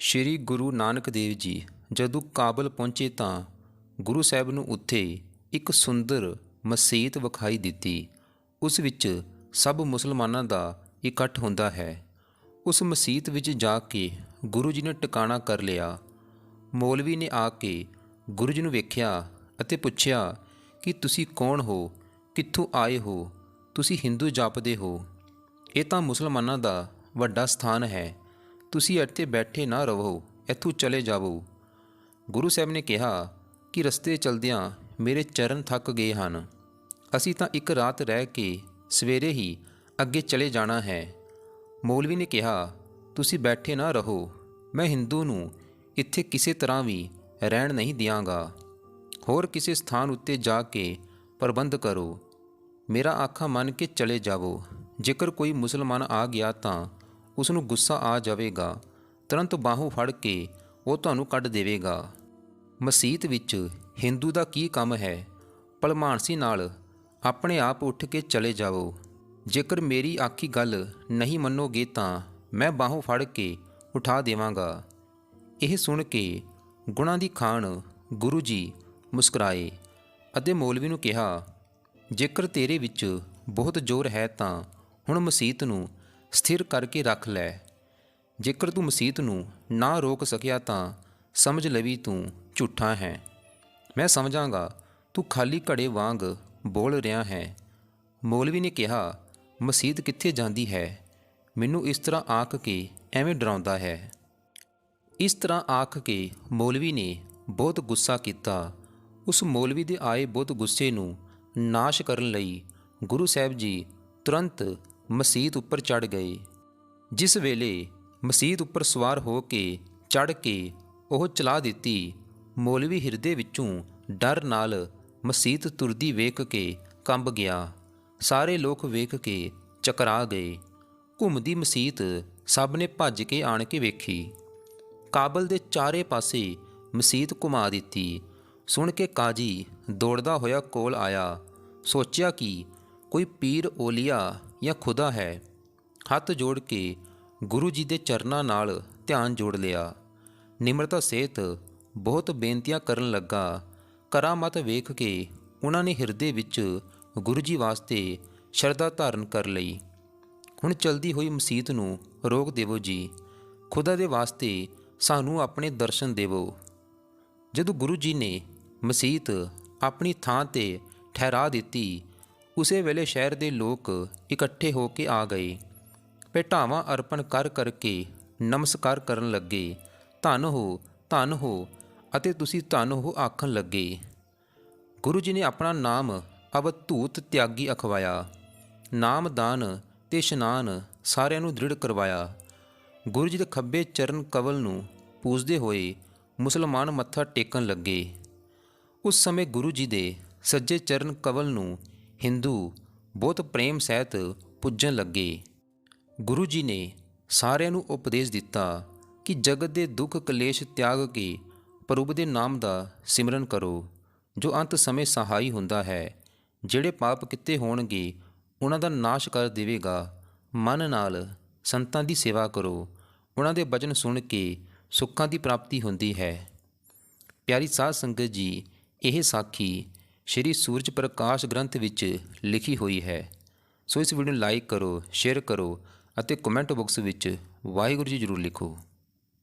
ਸ਼੍ਰੀ ਗੁਰੂ ਨਾਨਕ ਦੇਵ ਜੀ ਜਦੋਂ ਕਾਬਲ ਪਹੁੰਚੇ ਤਾਂ ਗੁਰੂ ਸਾਹਿਬ ਨੂੰ ਉੱਥੇ ਇੱਕ ਸੁੰਦਰ ਮਸਜਿਦ ਵਿਖਾਈ ਦਿੱਤੀ। ਉਸ ਵਿੱਚ ਸਭ ਮੁਸਲਮਾਨਾਂ ਦਾ ਇਕੱਠ ਹੁੰਦਾ ਹੈ। ਉਸ ਮਸਜਿਦ ਵਿੱਚ ਜਾ ਕੇ ਗੁਰੂ ਜੀ ਨੇ ਟਿਕਾਣਾ ਕਰ ਲਿਆ। ਮੌਲਵੀ ਨੇ ਆ ਕੇ ਗੁਰੂ ਜੀ ਨੂੰ ਵੇਖਿਆ ਅਤੇ ਪੁੱਛਿਆ ਕਿ ਤੁਸੀਂ ਕੌਣ ਹੋ? ਕਿੱਥੋਂ ਆਏ ਹੋ? ਤੁਸੀਂ ਹਿੰਦੂ ਜਾਪਦੇ ਹੋ। ਇਹ ਤਾਂ ਮੁਸਲਮਾਨਾਂ ਦਾ ਵੱਡਾ ਸਥਾਨ ਹੈ। ਤੁਸੀਂ ਇੱਥੇ ਬੈਠੇ ਨਾ ਰਹੋ, ਇੱਥੋਂ ਚਲੇ ਜਾਵੋ। ਗੁਰੂ ਸਾਹਿਬ ਨੇ ਕਿਹਾ ਕਿ ਰਸਤੇ ਚਲਦਿਆਂ ਮੇਰੇ ਚਰਨ ਥੱਕ ਗਏ ਹਨ। ਅਸੀਂ ਤਾਂ ਇੱਕ ਰਾਤ ਰਹਿ ਕੇ ਸਵੇਰੇ ਹੀ ਅੱਗੇ ਚਲੇ ਜਾਣਾ ਹੈ। ਮੌਲਵੀ ਨੇ ਕਿਹਾ, ਤੁਸੀਂ ਬੈਠੇ ਨਾ ਰਹੋ, ਮੈਂ ਹਿੰਦੂ ਨੂੰ ਇੱਥੇ ਕਿਸੇ ਤਰ੍ਹਾਂ ਵੀ ਰਹਿਣ ਨਹੀਂ ਦਿਆਂਗਾ। ਹੋਰ ਕਿਸੇ ਸਥਾਨ ਉੱਤੇ ਜਾ ਕੇ ਪ੍ਰਬੰਧ ਕਰੋ। ਮੇਰਾ ਆਖਾ ਮੰਨ ਕੇ ਚਲੇ ਜਾਵੋ। ਜੇਕਰ ਕੋਈ ਮੁਸਲਮਾਨ ਆ ਗਿਆ ਤਾਂ ਉਸ ਨੂੰ ਗੁੱਸਾ ਆ ਜਾਵੇਗਾ। ਤੁਰੰਤ ਬਾਹੋਂ ਫੜ ਕੇ ਉਹ ਤੁਹਾਨੂੰ ਕੱਢ ਦੇਵੇਗਾ। ਮਸਜਿਦ ਵਿੱਚ ਹਿੰਦੂ ਦਾ ਕੀ ਕੰਮ ਹੈ? ਭਲਮਾਨਸੀ ਨਾਲ ਆਪਣੇ ਆਪ ਉੱਠ ਕੇ ਚਲੇ ਜਾਵੋ ਜੇਕਰ ਮੇਰੀ ਆਖੀ ਗੱਲ ਨਹੀਂ ਮੰਨੋਗੇ ਤਾਂ ਮੈਂ ਬਾਹੋਂ ਫੜ ਕੇ ਉਠਾ ਦੇਵਾਂਗਾ। ਇਹ ਸੁਣ ਕੇ ਗੁਣਾਂ ਦੀ ਖਾਨ ਗੁਰੂ ਜੀ ਮੁਸਕਰਾਏ ਅਤੇ ਮੌਲਵੀ ਨੂੰ ਕਿਹਾ, ਜੇਕਰ ਤੇਰੇ ਵਿੱਚ ਬਹੁਤ ਜ਼ੋਰ ਹੈ ਤਾਂ ਹੁਣ ਮਸੀਤ ਨੂੰ ਸਥਿਰ ਕਰਕੇ ਰੱਖ ਲੈ। ਜੇਕਰ ਤੂੰ ਮਸੀਤ ਨੂੰ ਨਾ ਰੋਕ ਸਕਿਆ ਤਾਂ ਸਮਝ ਲਵੀ ਤੂੰ ਝੂਠਾ ਹੈ। ਮੈਂ ਸਮਝਾਂਗਾ, ਤੂੰ ਖਾਲੀ ਘੜੇ ਵਾਂਗ ਬੋਲ ਰਿਹਾ ਹੈ। ਮੌਲਵੀ ਨੇ ਕਿਹਾ, ਮਸੀਤ ਕਿੱਥੇ ਜਾਂਦੀ ਹੈ? ਮੈਨੂੰ ਇਸ ਤਰ੍ਹਾਂ ਆਖ ਕੇ ਐਵੇਂ ਡਰਾਉਂਦਾ ਹੈ। ਇਸ ਤਰ੍ਹਾਂ ਆਖ ਕੇ ਮੌਲਵੀ ਨੇ ਬਹੁਤ ਗੁੱਸਾ ਕੀਤਾ। ਉਸ ਮੌਲਵੀ ਦੇ ਆਏ ਬਹੁਤ ਗੁੱਸੇ ਨੂੰ ਨਾਸ਼ ਕਰਨ ਲਈ ਗੁਰੂ ਸਾਹਿਬ ਜੀ ਤੁਰੰਤ ਮਸੀਤ ਉੱਪਰ ਚੜ ਗਏ ਜਿਸ ਵੇਲੇ ਮਸੀਤ ਉੱਪਰ ਸਵਾਰ ਹੋ ਕੇ ਚੜ ਕੇ ਉਹ ਚਲਾ ਦਿੱਤੀ, ਮੌਲਵੀ ਹਿਰਦੇ ਵਿੱਚੋਂ ਡਰ ਨਾਲ ਮਸੀਤ ਤੁਰਦੀ ਵੇਖ ਕੇ ਕੰਬ ਗਿਆ। ਸਾਰੇ ਲੋਕ ਵੇਖ ਕੇ ਚਕਰਾ ਗਏ। ਘੁੰਮਦੀ ਮਸੀਤ ਸਭ ਨੇ ਭੱਜ ਕੇ ਆਣ ਕੇ ਵੇਖੀ। ਕਾਬਲ ਦੇ ਚਾਰੇ ਪਾਸੇ ਮਸੀਤ ਘੁਮਾ ਦਿੱਤੀ। ਸੁਣ ਕੇ ਕਾਜੀ ਦੌੜਦਾ ਹੋਇਆ ਕੋਲ ਆਇਆ। ਸੋਚਿਆ ਕਿ ਕੋਈ ਪੀਰ ਓਲੀਆ ਜਾਂ ਖੁਦਾ ਹੈ, ਹੱਥ ਜੋੜ ਕੇ ਗੁਰੂ ਜੀ ਦੇ ਚਰਨਾਂ ਨਾਲ ਧਿਆਨ ਜੋੜ ਲਿਆ। ਨਿਮਰਤਾ ਸਹਿਤ ਬਹੁਤ ਬੇਨਤੀਆਂ ਕਰਨ ਲੱਗਾ। ਕਰਾਮਤ ਵੇਖ ਕੇ ਉਹਨਾਂ ਨੇ ਹਿਰਦੇ ਵਿੱਚ ਗੁਰੂ ਜੀ ਵਾਸਤੇ ਸ਼ਰਧਾ ਧਾਰਨ ਕਰ ਲਈ। ਹੁਣ ਚਲਦੀ ਹੋਈ ਮਸੀਤ ਨੂੰ ਰੋਕ ਦੇਵੋ ਜੀ। ਖੁਦਾ ਦੇ ਵਾਸਤੇ ਸਾਨੂੰ ਆਪਣੇ ਦਰਸ਼ਨ ਦੇਵੋ। ਜਦੋਂ ਗੁਰੂ ਜੀ ਨੇ ਮਸੀਤ ਆਪਣੀ ਥਾਂ ਤੇ ਠਹਿਰਾ ਦਿੱਤੀ ਉਸੇ ਵੇਲੇ ਸ਼ਹਿਰ ਦੇ ਲੋਕ ਇਕੱਠੇ ਹੋ ਕੇ ਆ ਗਏ। ਭੇਟਾਵਾਂ ਅਰਪਣ ਕਰ ਕਰਕੇ ਨਮਸਕਾਰ ਕਰਨ ਲੱਗੇ। ਧੰਨ ਹੋ ਧੰਨ ਹੋ ਅਤੇ ਤੁਸੀਂ ਧੰਨ ਹੋ ਆਖਣ ਲੱਗੇ। ਗੁਰੂ ਜੀ ਨੇ ਆਪਣਾ ਨਾਮ ਅਵਧੂਤ ਤਿਆਗੀ ਅਖਵਾਇਆ। ਨਾਮਦਾਨ ਤੇ ਇਸ਼ਨਾਨ ਸਾਰਿਆਂ ਨੂੰ ਦ੍ਰਿੜ ਕਰਵਾਇਆ। ਗੁਰੂ ਜੀ ਦੇ ਖੱਬੇ ਚਰਨ ਕਵਲ ਨੂੰ ਪੂਜਦੇ ਹੋਏ ਮੁਸਲਮਾਨ ਮੱਥਾ ਟੇਕਣ ਲੱਗੇ। ਉਸ ਸਮੇਂ ਗੁਰੂ ਜੀ ਦੇ ਸੱਜੇ ਚਰਨ ਕਵਲ ਨੂੰ ਹਿੰਦੂ ਬਹੁਤ ਪ੍ਰੇਮ ਸਹਿਤ ਪੁੱਜਣ ਲੱਗੇ। ਗੁਰੂ ਜੀ ਨੇ ਸਾਰਿਆਂ ਨੂੰ ਉਪਦੇਸ਼ ਦਿੱਤਾ ਕਿ ਜਗਤ ਦੇ ਦੁੱਖ ਕਲੇਸ਼ ਤਿਆਗ ਕੇ ਪ੍ਰਭੂ ਦੇ ਨਾਮ ਦਾ ਸਿਮਰਨ ਕਰੋ, ਜੋ ਅੰਤ ਸਮੇਂ ਸਹਾਈ ਹੁੰਦਾ ਹੈ, ਜਿਹੜੇ ਪਾਪ ਕਿਤੇ ਹੋਣਗੇ, ਉਹਨਾਂ ਦਾ ਨਾਸ਼ ਕਰ ਦੇਵੇਗਾ। ਮਨ ਨਾਲ ਸੰਤਾਂ ਦੀ ਸੇਵਾ ਕਰੋ, ਉਹਨਾਂ ਦੇ ਬਚਨ ਸੁਣ ਕੇ ਸੁੱਖਾਂ ਦੀ ਪ੍ਰਾਪਤੀ ਹੁੰਦੀ ਹੈ। ਪਿਆਰੀ ਸਾਧ ਸੰਗਤ ਜੀ, ਇਹ ਸਾਖੀ ਸ਼੍ਰੀ ਸੂਰਜ ਪ੍ਰਕਾਸ਼ ਗ੍ਰੰਥ ਵਿੱਚ ਲਿਖੀ ਹੋਈ ਹੈ। ਸੋ ਇਸ ਵੀਡੀਓ ਨੂੰ ਲਾਈਕ ਕਰੋ ਸ਼ੇਅਰ ਕਰੋ ਅਤੇ ਕਮੈਂਟ ਬਾਕਸ ਵਿੱਚ ਵਾਹਿਗੁਰੂ ਜੀ ਜ਼ਰੂਰ ਲਿਖੋ।